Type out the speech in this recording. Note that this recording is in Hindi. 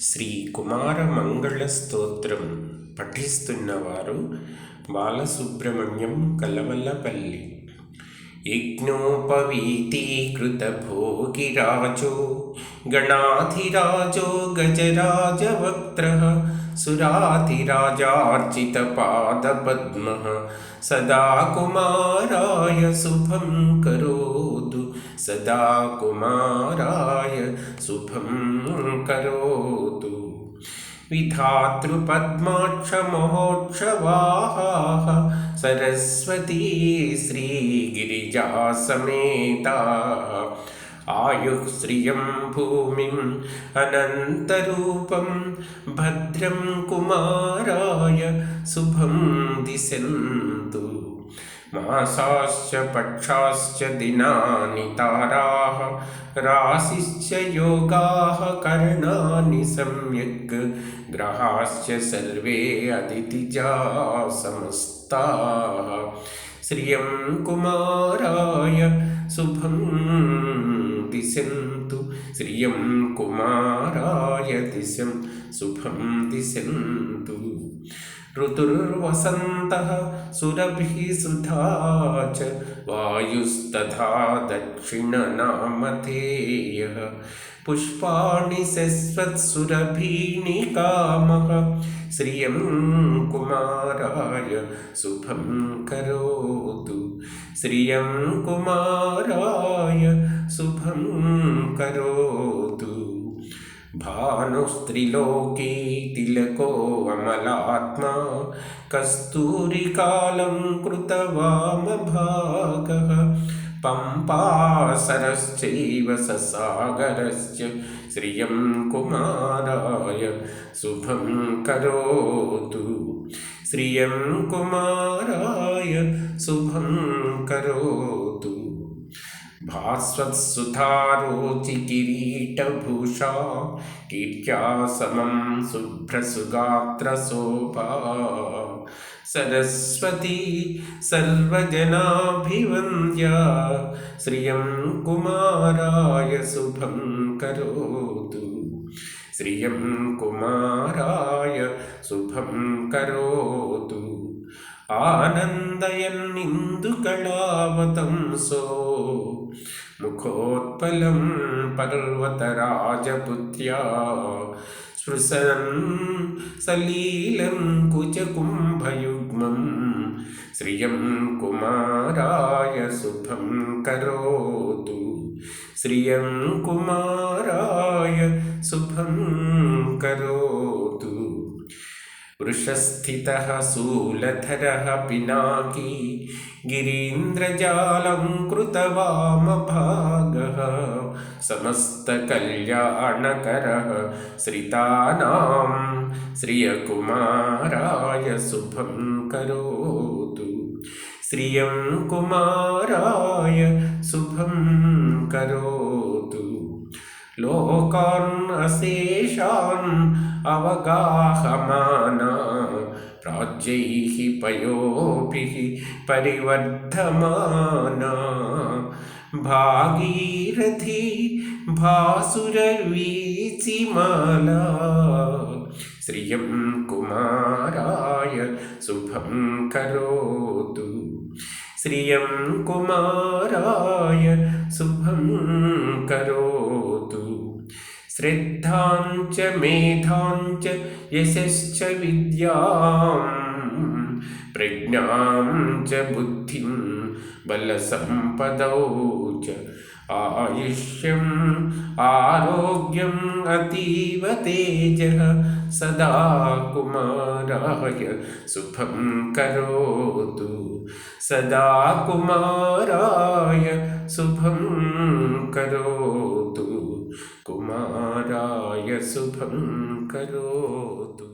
శ్రీ కుమార మంగళ స్తోత్రం పఠిస్తున్నవారు బాలసుబ్రహ్మణ్యం यज्ञोपवीति कृतभोगिराजो गणाधिराजो गजराजवक्त्रः सुराधिराजार्चितपादपद्मः सदा कुमाराय शुभं करोतु सदा कुमाराय शुभं करोतु। विधातृपद्माक्षमहोत्सवाः सरस्वती श्रीगिरिजासमेता आयुः श्रियं भूमिम् अनन्तरूपं भद्रं कुमाराय शुभं दिशन्तु मासाश्च, पक्षाश्च, दिनानि ताराः, राशिश्च, योगाः, करणानि सम्यक्, ग्रहाश्च सर्वे अदितिजा समस्ताः। श्रियं कुमाराय, शुभं दिशन्तु। श्रियं कुमाराय, दिशं, शुभं दिशन्तु। ऋतुर्वसन्तः सुरभिः सुधा च वायुस्तथा दक्षिणनामधेयः। पुष्पाणि शश्वत्सुरभीणि कामः श्रियं कुमाराय शुभं करोतु। श्रियं कुमाराय शुभं करोतु। भानुस्त्रिलोके तिलको अमलात्मा कस्तूरिकालं कृतवामभागः पम्पासरश्चैव ससागरश्च श्रियं कुमाराय शुभं करोतु। श्रियं कुमाराय शुभं करोतु भास्वत्सुधारोचिकिरीटभूषा कीर्त्या समं शुभ्रसुगात्रशोभा सरस्वती सर्वजनाभिवन्द्या श्रियं कुमाराय शुभं करोतु। श्रियं कुमाराय शुभं करोतु आनन्दयन्निन्दुकलावतंसो मुखोत्पलं पर्वतराजपुत्र्या स्पृशन् सलीलं कुचकुम्भयुग्मं श्रियं कुमाराय शुभं करोतु श्रियं कुमाराय शुभं करोतु वृषस्थितः शूलधरः पिनाकी गिरीन्द्रजालङ्कृतवामभागः समस्तकल्याणकरः श्रितानां श्रियकुमाराय शुभं करोतु। श्रियं कुमाराय शुभं करोतु। लोकान् अशेषान् अवगाहमाना। प्राज्यैः पयोभिः परिवर्धमाना। भागीरथी भासुरवीचिमाला। श्रियं कुमाराय शुभं करोतु। श्रियं कुमाराय शुभं करोतु। श्रद्धां च मेधां च यशश्च विद्यां प्रज्ञां च बुद्धिं, बलसम्पदौ च आयुष्यम्, आरोग्यम् अतीव तेजः सदा कुमाराय शुभं करोतु। सदा कुमाराय शुभं करोतु। कुमाराय शुभं करोतु